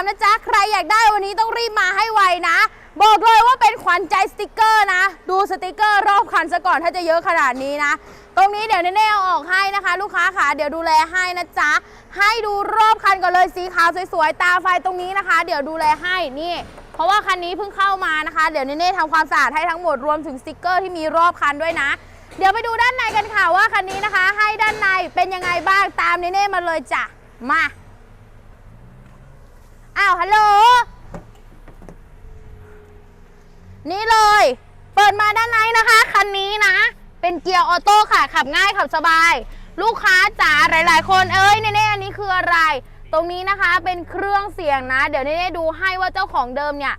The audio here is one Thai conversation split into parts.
2023นะจ๊ะ ใครอยากได้วันนี้ต้องรีบมาให้ไวนะ บอกเลยว่าเป็นขวัญใจสติกเกอร์นะ ดูสติกเกอร์รอบคันซะก่อนถ้าจะเยอะขนาดนี้นะ ตรงนี้เดี๋ยวเน่ๆเอาออกให้นะคะ ลูกค้าค่ะ เดี๋ยวดูแลให้นะจ๊ะ ให้ดูรอบคันก่อนเลยสีขาวสวยๆ ตาไฟตรงนี้นะคะ เดี๋ยวดูแลให้นี่เพราะว่าคันนี้เพิ่งเข้ามานะคะ เดี๋ยวเน่ทำความสะอาดให้ทั้งหมดรวมถึงสติกเกอร์ที่มีรอบคันด้วยนะเดี๋ยวไปดูด้านในกันค่ะว่าคันนี้นะคะ ให้ด้านในเป็นยังไงบ้างตามเน่ๆมาเลยจ้ะมา ฮัลโหล นี่เลย เปิดมาด้านในนะคะ คันนี้นะ เป็นเกียร์ออโต้ค่ะ ขับง่ายขับสบาย ลูกค้าจ๋าหลาย ๆ คนเอ้ยเน่ๆอันนี้คืออะไร ตรงนี้นะคะเป็นเครื่องเสียงนะ เดี๋ยวเน่ๆดูให้ว่าเจ้าของเดิมเนี่ย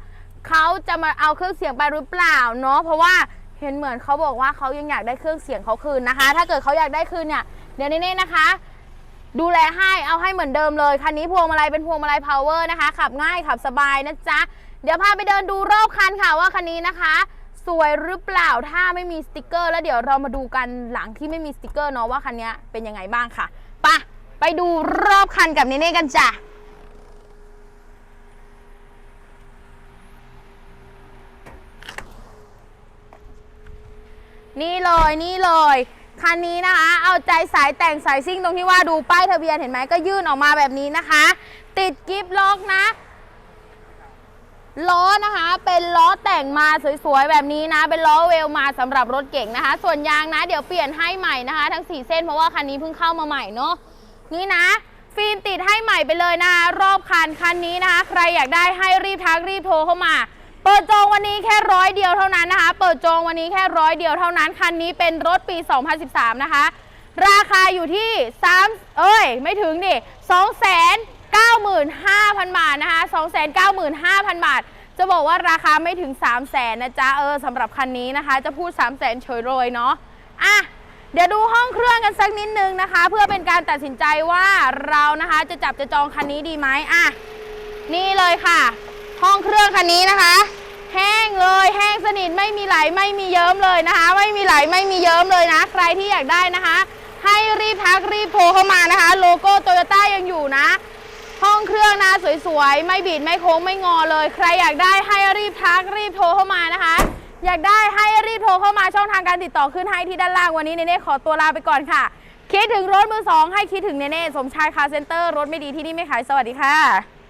เขาจะมาเอาเครื่องเสียงไปหรือเปล่าเนาะเพราะว่าเห็นเหมือนเขาบอกว่าเขายังอยากได้เครื่องเสียงเขาคืนนะคะ ถ้าเกิดเขาอยากได้คืนเนี่ยเดี๋ยวเน่ๆนะคะ ดูแลให้เอาให้เหมือนเดิมเลย คันนี้พวงมาลัยเป็นพวงมาลัยพาวเวอร์นะคะ ขับง่ายขับสบายนะจ๊ะ เดี๋ยวพาไปเดินดูรอบคันค่ะว่าคันนี้นะคะ สวยหรือเปล่าถ้าไม่มีสติกเกอร์ แล้วเดี๋ยวเรามาดูกันหลังที่ไม่มีสติกเกอร์เนาะว่าคันนี้เป็นยังไงบ้างค่ะไปะไปดูรอบคันกับเนเน่กันจ้ะนี่เลยนี่เลย คันนี้นะคะ เอาใจสายแต่งสายซิ่งตรงที่ว่าดูป้ายทะเบียนเห็นไหมก็ยื่นออกมาแบบนี้นะคะ ติดกิฟต์ล็อกนะล้อนะคะเป็นล้อแต่งมาสวยๆแบบนี้นะ เป็นล้อเวลมาสำหรับรถเก่งนะคะ ส่วนยางนะ เดี๋ยวเปลี่ยนให้ใหม่นะคะ ทั้ง 4 เส้นเพราะว่าคันนี้เพิ่งเข้ามาใหม่เนาะนี่นะ ฟิล์มติดให้ใหม่ไปเลยนะรอบคันคันนี้นะคะ ใครอยากได้ให้รีบทักรีบโทรเข้ามา เปิดจองวันนี้แค่ร้อยเดียวเท่านั้นนะคะ เปิดจองวันนี้แค่ร้อยเดียวเท่านั้น คันนี้เป็นรถปี 2013 นะคะ ราคาอยู่ที่ 3 เอ้ย ไม่ถึงดิ2 9 5 0 0 0 บาทนะคะ2 9 5 0 0 0 บาท จะบอกว่าราคาไม่ถึง 3 0 0แสนนะจ๊ะ เออสำหรับคันนี้นะคะ จะพูด 3 0 0แสนเฉยเลยเนาะ อะเดี๋ยวดูห้องเครื่องกันสักนิดนึงนะคะ เพื่อเป็นการตัดสินใจว่าเรานะคะจะจับจะจองคันนี้ดีไหมอะนี่เลยค่ะ ห้องเครื่องคันนี้นะคะ แห้งเลยแห้งสนิทไม่มีไหลไม่มีเยิ้มเลยนะคะ ไม่มีไหลไม่มีเยิ้มเลยนะ ใครที่อยากได้นะคะ ให้รีบทักรีบโทรเข้ามานะคะ โลโก้โตโยต้ายังอยู่นะ ห้องเครื่องนะสวยๆ ไม่บีดไม่โค้งไม่งอเลย ใครอยากได้ให้รีบทักรีบโทรเข้ามานะคะ อยากได้ให้รีบโทรเข้ามาช่องทางการติดต่อขึ้นให้ที่ด้านล่างวันนี้เนเน่ขอตัวลาไปก่อนค่ะคิดถึงรถมือสองให้คิดถึงเนเน่สมชายคาเซ็นเตอร์รถไม่ดีที่นี่ไม่ขายสวัสดีค่ะ